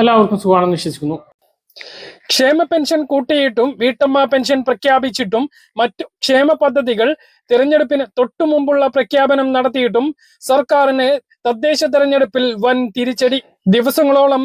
എല്ലാവർക്കും സുഖമാണെന്ന് വിശ്വസിക്കുന്നു. ക്ഷേമ പെൻഷൻ കൂട്ടിയിട്ടും വീട്ടമ്മ പെൻഷൻ പ്രഖ്യാപിച്ചിട്ടും മറ്റു ക്ഷേമ പദ്ധതികൾ തിരഞ്ഞെടുപ്പിന് തൊട്ടു മുമ്പുള്ള പ്രഖ്യാപനം നടത്തിയിട്ടും സർക്കാരിന് തദ്ദേശ തെരഞ്ഞെടുപ്പിൽ വൻ തിരിച്ചടി. ദിവസങ്ങളോളം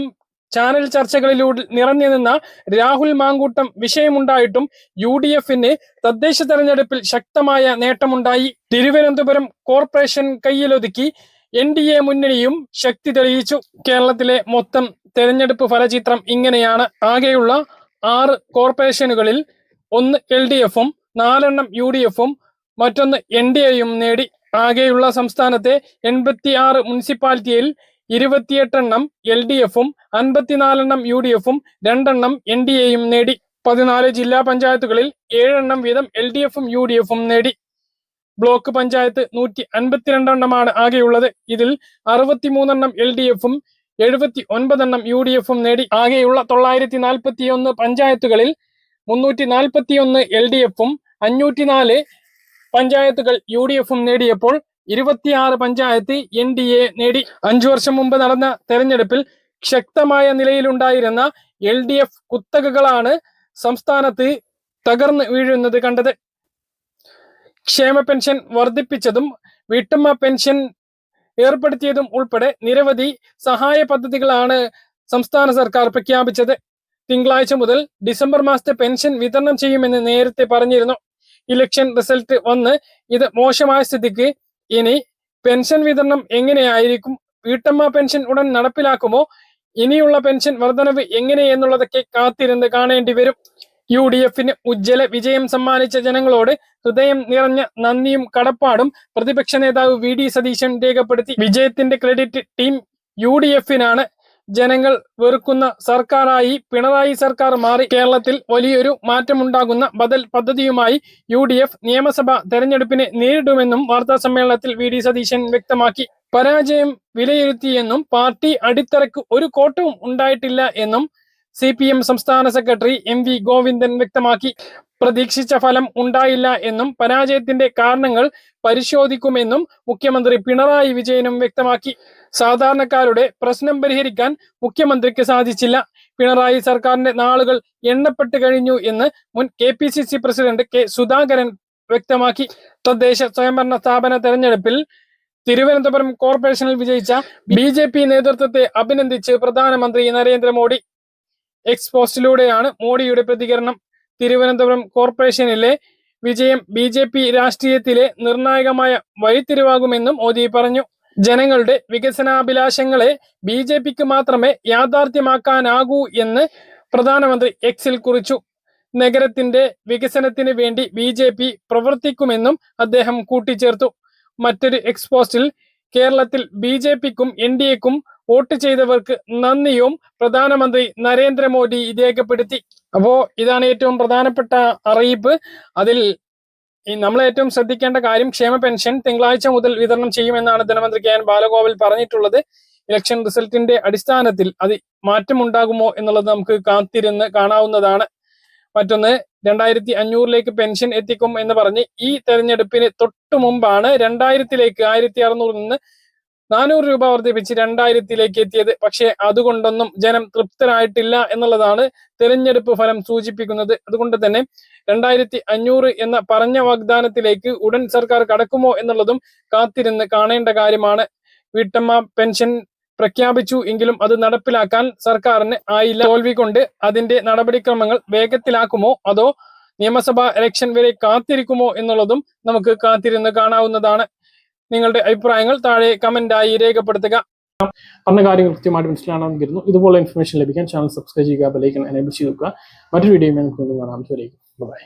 ചാനൽ ചർച്ചകളിലൂടെ നിറഞ്ഞു നിന്ന രാഹുൽ മാങ്കൂട്ടം വിഷയമുണ്ടായിട്ടും യു ഡി എഫിന് തദ്ദേശ തെരഞ്ഞെടുപ്പിൽ ശക്തമായ നേട്ടമുണ്ടായി. തിരുവനന്തപുരം കോർപ്പറേഷൻ കയ്യിലൊതുക്കി എൻ ഡി എ മുന്നണിയും ശക്തി തെളിയിച്ചു. കേരളത്തിലെ മൊത്തം തെരഞ്ഞെടുപ്പ് ഫലചിത്രം ഇങ്ങനെയാണ്. ആകെയുള്ള ആറ് കോർപ്പറേഷനുകളിൽ ഒന്ന് എൽ ഡി എഫും നാലെണ്ണം യു ഡി എഫും മറ്റൊന്ന് എൻ ഡി എയും നേടി. ആകെയുള്ള സംസ്ഥാനത്തെ എൺപത്തി ആറ് മുനിസിപ്പാലിറ്റിയിൽ ഇരുപത്തിയെട്ടെണ്ണം എൽ ഡി എഫും അൻപത്തിനാലെണ്ണം യു ഡി എഫും രണ്ടെണ്ണം എൻ ഡി എയും നേടി. പതിനാല് ജില്ലാ പഞ്ചായത്തുകളിൽ ഏഴെണ്ണം വീതം എൽ ഡി എഫും യു ഡി എഫും നേടി. ബ്ലോക്ക് പഞ്ചായത്ത് നൂറ്റി അൻപത്തിരണ്ടെണ്ണമാണ് ആകെയുള്ളത്. ഇതിൽ അറുപത്തിമൂന്നെണ്ണം എൽ ഡി എഫും എഴുപത്തി ഒൻപതെണ്ണം യു ഡി എഫും നേടി ആകെയുള്ള തൊള്ളായിരത്തി നാൽപ്പത്തി ഒന്ന് പഞ്ചായത്തുകളിൽ മുന്നൂറ്റി നാൽപ്പത്തി ഒന്ന് എൽ ഡി എഫും അഞ്ഞൂറ്റിനാല് പഞ്ചായത്തുകൾ യു ഡി എഫും നേടിയപ്പോൾ ഇരുപത്തിയാറ് പഞ്ചായത്ത് എൻ ഡി എ നേടി. അഞ്ചു വർഷം മുമ്പ് നടന്ന തെരഞ്ഞെടുപ്പിൽ ശക്തമായ നിലയിലുണ്ടായിരുന്ന എൽ ഡി എഫ് കുത്തകകളാണ് സംസ്ഥാനത്ത് തകർന്നു വീഴുന്നത് കണ്ടത്. ക്ഷേമ പെൻഷൻ വർദ്ധിപ്പിച്ചതും വീട്ടമ്മ പെൻഷൻ ഏർപ്പെടുത്തിയതും ഉൾപ്പെടെ നിരവധി സഹായ പദ്ധതികളാണ് സംസ്ഥാന സർക്കാർ പ്രഖ്യാപിച്ചത്. തിങ്കളാഴ്ച മുതൽ ഡിസംബർ മാസത്തെ പെൻഷൻ വിതരണം ചെയ്യുമെന്ന് നേരത്തെ പറഞ്ഞിരുന്നു. ഇലക്ഷൻ റിസൾട്ട് വന്ന് ഇത് മോശമായ സ്ഥിതിക്ക് ഇനി പെൻഷൻ വിതരണം എങ്ങനെയായിരിക്കും? വീട്ടമ്മ പെൻഷൻ ഉടൻ നടപ്പിലാക്കുമോ? ഇനിയുള്ള പെൻഷൻ വർധനവ് എങ്ങനെയെന്നുള്ളതൊക്കെ കാത്തിരുന്ന് കാണേണ്ടി വരും. യു ഡി എഫിന് ഉജ്ജ്വല വിജയം സമ്മാനിച്ച ജനങ്ങളോട് ഹൃദയം നിറഞ്ഞ നന്ദിയും കടപ്പാടും പ്രതിപക്ഷ നേതാവ് വി ഡി സതീശൻ രേഖപ്പെടുത്തി. വിജയത്തിന്റെ ക്രെഡിറ്റ് ടീം യു ഡി എഫിനാണ്. ജനങ്ങൾ വെറുക്കുന്ന സർക്കാരായി പിണറായി സർക്കാർ മാറി. കേരളത്തിൽ വലിയൊരു മാറ്റമുണ്ടാകുന്ന ബദൽ പദ്ധതിയുമായി യു ഡി എഫ് നിയമസഭാ തെരഞ്ഞെടുപ്പിനെ നേരിടുമെന്നും വാർത്താ സമ്മേളനത്തിൽ വി ഡി സതീശൻ വ്യക്തമാക്കി. പരാജയം വിലയിരുത്തിയെന്നും പാർട്ടി അടിത്തറയ്ക്ക് ഒരു കോട്ടവും ഉണ്ടായിട്ടില്ല എന്നും സി പി എം സംസ്ഥാന സെക്രട്ടറി എം വി ഗോവിന്ദൻ വ്യക്തമാക്കി. പ്രതീക്ഷിച്ച ഫലം ഉണ്ടായില്ല എന്നും പരാജയത്തിന്റെ കാരണങ്ങൾ പരിശോധിക്കുമെന്നും മുഖ്യമന്ത്രി പിണറായി വിജയനും വ്യക്തമാക്കി. സാധാരണക്കാരുടെ പ്രശ്നം പരിഹരിക്കാൻ മുഖ്യമന്ത്രിക്ക് സാധിച്ചില്ല. പിണറായി സർക്കാരിന്റെ നാളുകൾ എണ്ണപ്പെട്ട് കഴിഞ്ഞു എന്ന് മുൻ K P C C president K Sudhakaran വ്യക്തമാക്കി. തദ്ദേശ സ്വയംഭരണ സ്ഥാപന തെരഞ്ഞെടുപ്പിൽ തിരുവനന്തപുരം കോർപ്പറേഷനിൽ വിജയിച്ച ബി നേതൃത്വത്തെ അഭിനന്ദിച്ച് പ്രധാനമന്ത്രി നരേന്ദ്രമോദി. എക്സ് പോസ്റ്റിലൂടെയാണ് മോഡിയുടെ പ്രതികരണം. തിരുവനന്തപുരം കോർപ്പറേഷനിലെ വിജയം ബി ജെ പി രാഷ്ട്രീയത്തിലെ നിർണായകമായ വഴിത്തിരിവാകുമെന്നും മോദി പറഞ്ഞു. ജനങ്ങളുടെ വികസനാഭിലാഷങ്ങളെ ബി ജെ പിക്ക് മാത്രമേ യാഥാർത്ഥ്യമാക്കാനാകൂ എന്ന് പ്രധാനമന്ത്രി എക്സിൽ കുറിച്ചു. നഗരത്തിന്റെ വികസനത്തിന് വേണ്ടി ബി ജെ പി പ്രവർത്തിക്കുമെന്നും അദ്ദേഹം കൂട്ടിച്ചേർത്തു. മറ്റൊരു എക്സ്പോസ്റ്റിൽ കേരളത്തിൽ ബി ജെ പിക്കും എൻ ഡി എക്കും വോട്ട് ചെയ്തവർക്ക് നന്ദിയും പ്രധാനമന്ത്രി നരേന്ദ്രമോദി രേഖപ്പെടുത്തി അപ്പോ ഇതാണ് ഏറ്റവും പ്രധാനപ്പെട്ട അറിയിപ്പ്. അതിൽ നമ്മൾ ഏറ്റവും ശ്രദ്ധിക്കേണ്ട കാര്യം ക്ഷേമ പെൻഷൻ തിങ്കളാഴ്ച മുതൽ വിതരണം ചെയ്യുമെന്നാണ് ധനമന്ത്രി കെ എൻ ബാലഗോപാൽ പറഞ്ഞിട്ടുള്ളത്. ഇലക്ഷൻ റിസൾട്ടിന്റെ അടിസ്ഥാനത്തിൽ അത് മാറ്റമുണ്ടാകുമോ എന്നുള്ളത് നമുക്ക് കാത്തിരുന്ന് കാണാവുന്നതാണ്. മറ്റൊന്ന് രണ്ടായിരത്തി അഞ്ഞൂറിലേക്ക് പെൻഷൻ എത്തിക്കും എന്ന് പറഞ്ഞ് ഈ തെരഞ്ഞെടുപ്പിന് തൊട്ടു മുമ്പാണ് രണ്ടായിരത്തിലേക്ക് ആയിരത്തി അറുന്നൂറിൽ നിന്ന് നാനൂറ് രൂപ വർദ്ധിപ്പിച്ച് രണ്ടായിരത്തിലേക്ക് എത്തിയത്. പക്ഷേ അതുകൊണ്ടൊന്നും ജനം തൃപ്തരായിട്ടില്ല എന്നുള്ളതാണ് തെരഞ്ഞെടുപ്പ് ഫലം സൂചിപ്പിക്കുന്നത്. അതുകൊണ്ട് തന്നെ രണ്ടായിരത്തി അഞ്ഞൂറ് എന്ന പറഞ്ഞ വാഗ്ദാനത്തിലേക്ക് ഉടൻ സർക്കാർ കടക്കുമോ എന്നുള്ളതും കാത്തിരുന്ന് കാണേണ്ട കാര്യമാണ്. വീട്ടമ്മ പെൻഷൻ പ്രഖ്യാപിച്ചു എങ്കിലും അത് നടപ്പിലാക്കാൻ സർക്കാരിന് ആയില്ല. തോൽവി കൊണ്ട് അതിന്റെ നടപടിക്രമങ്ങൾ വേഗത്തിലാക്കുമോ അതോ നിയമസഭാ ഇലക്ഷൻ വരെ കാത്തിരിക്കുമോ എന്നുള്ളതും നമുക്ക് കാത്തിരുന്ന് കാണാവുന്നതാണ്. നിങ്ങളുടെ അഭിപ്രായങ്ങൾ താഴെ കമന്റായി രേഖപ്പെടുത്തുക. പറഞ്ഞ കാര്യങ്ങൾ കൃത്യമായിട്ട് മനസ്സിലാണെന്ന് കരുതുന്നു ഇതുപോലെ ഇൻഫർമേഷൻ ലഭിക്കാൻ ചാനൽ സബ്സ്ക്രൈബ് ചെയ്യുക ബെലൈക്കൻ എനേബിൾ ചെയ്യുക മറ്റൊരു വീഡിയോ ഞാൻ കാണാം. ബൈ